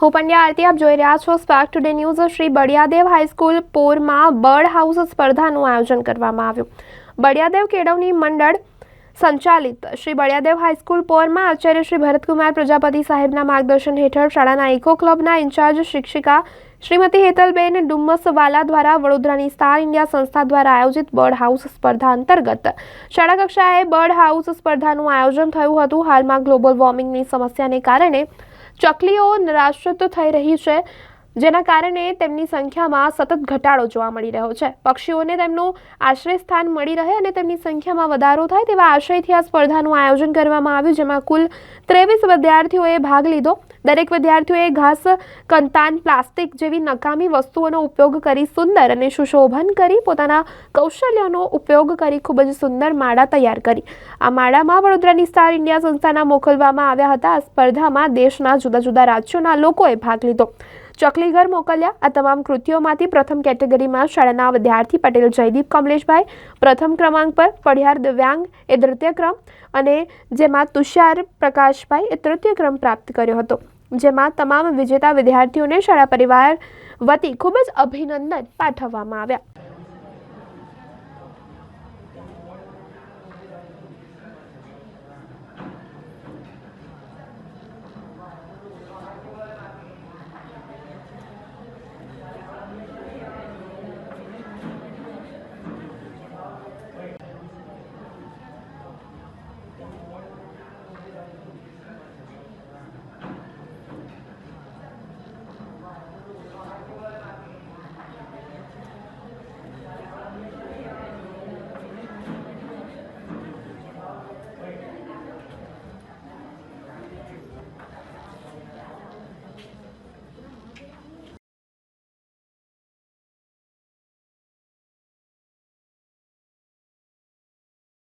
હું પંડ્યા આરતી, આપ જોઈ રહ્યા છો spark today news Shri Baliyadev high school પોરમાં બર્ડ હાઉસ સ્પર્ધાનું આયોજન કરવામાં આવ્યું. બળિયાદેવ કેળવણી મંડળ સંચાલિત. શ્રી બળિયાદેવ હાઈસ્કૂલ પોરમાં આચાર્ય શ્રી ભરતકુમાર પ્રજાપતિ સાહેબના માર્ગદર્શન હેઠળ શાળાના ઇકો ક્લબના ઇન્ચાર્જ શિક્ષિકા શ્રીમતી હેતલબેન ડુમ્મસવાલા દ્વારા વડોદરાની સ્ટાર ઇન્ડિયા સંસ્થા દ્વારા આયોજિત બર્ડ હાઉસ સ્પર્ધા અંતર્ગત શાળા કક્ષાએ બર્ડ હાઉસ સ્પર્ધાનું આયોજન થયું હતું. હાલમાં ગ્લોબલ વોર્મિંગની સમસ્યાને કારણે ચકલીઓ નિરાશ્રિત થઈ રહી છે. જેના કારણે તેમની સંખ્યામાં સતત ઘટાડો જોવા મળી રહ્યો છે. પક્ષીઓને તેમનું આશ્રય સ્થાન મળી રહે અને તેમની સંખ્યામાં વધારો થાય તેવા આશયથી આ સ્પર્ધાનું આયોજન કરવામાં આવ્યું, જેમાં કુલ ત્રેવીસ વિદ્યાર્થીઓએ ભાગ લીધો. દરેક વિદ્યાર્થીઓએ ઘાસ, કંતાન, પ્લાસ્ટિક જેવી નકામી વસ્તુઓનો ઉપયોગ કરી સુંદર અને સુશોભન કરી પોતાના કૌશલ્યનો ઉપયોગ કરી ખૂબ જ સુંદર માળા તૈયાર કરી. આ માળામાં વડોદરાની સ્ટાર ઇન્ડિયા સંસ્થાના મોકલવામાં આવ્યા હતા. આ સ્પર્ધામાં દેશના જુદા જુદા રાજ્યોના લોકોએ ભાગ લીધો. ચકલીઘર મોકલ્યા. આ તમામ કૃતિઓમાંથી પ્રથમ કેટેગરીમાં શાળાના વિદ્યાર્થી પટેલ, જયદીપ કમલેશભાઈ, પ્રથમ ક્રમાંક પર પઢિયાર દિવ્યાંગ એ દ્વિતીય ક્રમ અને જેમાં તુષાર પ્રકાશભાઈ એ તૃતીય ક્રમ પ્રાપ્ત કર્યો હતો. જેમાં તમામ વિજેતા વિદ્યાર્થીઓને શાળા પરિવાર વતી ખૂબ જ અભિનંદન પાઠવવામાં આવ્યા.